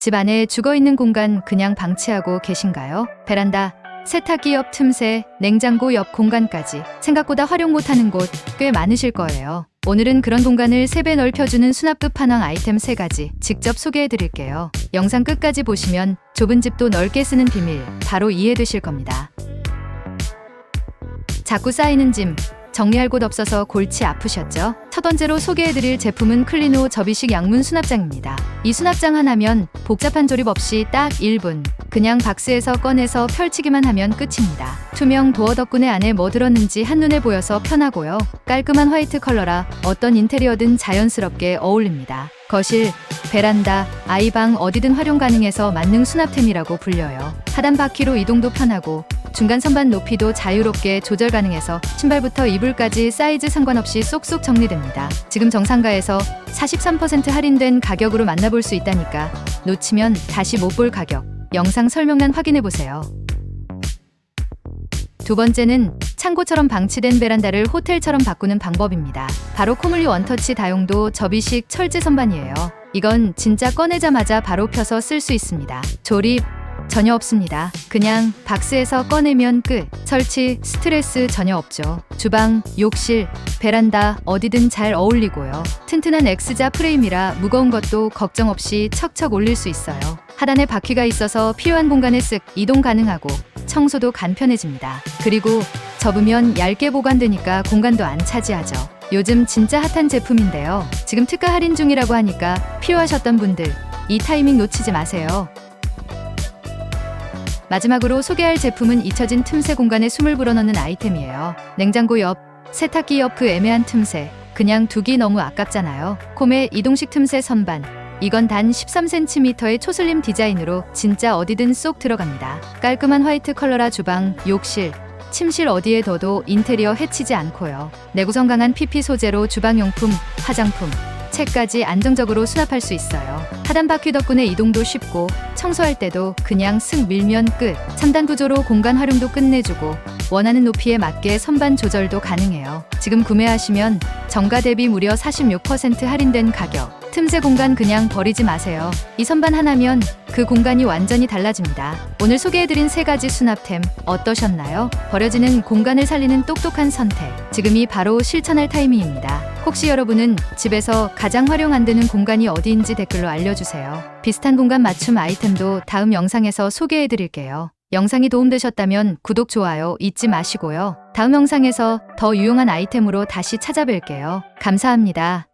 집 안에 죽어 있는 공간 그냥 방치하고 계신가요? 베란다, 세탁기 옆 틈새, 냉장고 옆 공간까지 생각보다 활용 못하는 곳 꽤 많으실 거예요. 오늘은 그런 공간을 3배 넓혀주는 수납 끝판왕 아이템 3가지 직접 소개해 드릴게요. 영상 끝까지 보시면 좁은 집도 넓게 쓰는 비밀 바로 이해되실 겁니다. 자꾸 쌓이는 짐, 정리할 곳 없어서 골치 아프셨죠? 첫 번째로 소개해드릴 제품은 클리노 접이식 양문 수납장입니다. 이 수납장 하나면 복잡한 조립 없이 딱 1분. 그냥 박스에서 꺼내서 펼치기만 하면 끝입니다. 투명 도어 덕분에 안에 뭐 들었는지 한눈에 보여서 편하고요. 깔끔한 화이트 컬러라 어떤 인테리어든 자연스럽게 어울립니다. 거실, 베란다, 아이방 어디든 활용 가능해서 만능 수납템이라고 불려요. 하단 바퀴로 이동도 편하고 중간 선반 높이도 자유롭게 조절 가능해서 신발부터 이불까지 사이즈 상관없이 쏙쏙 정리됩니다. 지금 정상가에서 43% 할인된 가격으로 만나볼 수 있다니까 놓치면 다시 못 볼 가격. 영상 설명란 확인해 보세요. 두 번째는 창고처럼 방치된 베란다를 호텔처럼 바꾸는 방법입니다. 바로 코물리 원터치 다용도 접이식 철제 선반이에요. 이건 진짜 꺼내자마자 바로 펴서 쓸 수 있습니다. 조립 전혀 없습니다. 그냥 박스에서 꺼내면 끝. 설치 스트레스 전혀 없죠. 주방, 욕실, 베란다 어디든 잘 어울리고요. 튼튼한 X자 프레임이라 무거운 것도 걱정 없이 척척 올릴 수 있어요. 하단에 바퀴가 있어서 필요한 공간에 쓱 이동 가능하고 청소도 간편해집니다. 그리고 접으면 얇게 보관되니까 공간도 안 차지하죠. 요즘 진짜 핫한 제품인데요. 지금 특가 할인 중이라고 하니까 필요하셨던 분들 이 타이밍 놓치지 마세요. 마지막으로 소개할 제품은 잊혀진 틈새 공간에 숨을 불어넣는 아이템이에요. 냉장고 옆, 세탁기 옆 그 애매한 틈새. 그냥 두기 너무 아깝잖아요. 콤의 이동식 틈새 선반. 이건 단 13cm의 초슬림 디자인으로 진짜 어디든 쏙 들어갑니다. 깔끔한 화이트 컬러라 주방, 욕실, 침실 어디에 둬도 인테리어 해치지 않고요. 내구성 강한 PP 소재로 주방용품, 화장품, 책까지 안정적으로 수납할 수 있어요. 하단 바퀴 덕분에 이동도 쉽고 청소할 때도 그냥 슥 밀면 끝. 3단 구조로 공간 활용도 끝내주고 원하는 높이에 맞게 선반 조절도 가능해요. 지금 구매하시면 정가 대비 무려 46% 할인된 가격. 틈새 공간 그냥 버리지 마세요. 이 선반 하나면 그 공간이 완전히 달라집니다. 오늘 소개해드린 세 가지 수납템 어떠셨나요? 버려지는 공간을 살리는 똑똑한 선택. 지금이 바로 실천할 타이밍입니다. 혹시 여러분은 집에서 가장 활용 안 되는 공간이 어디인지 댓글로 알려주세요. 비슷한 공간 맞춤 아이템도 다음 영상에서 소개해 드릴게요. 영상이 도움되셨다면 구독, 좋아요 잊지 마시고요. 다음 영상에서 더 유용한 아이템으로 다시 찾아뵐게요. 감사합니다.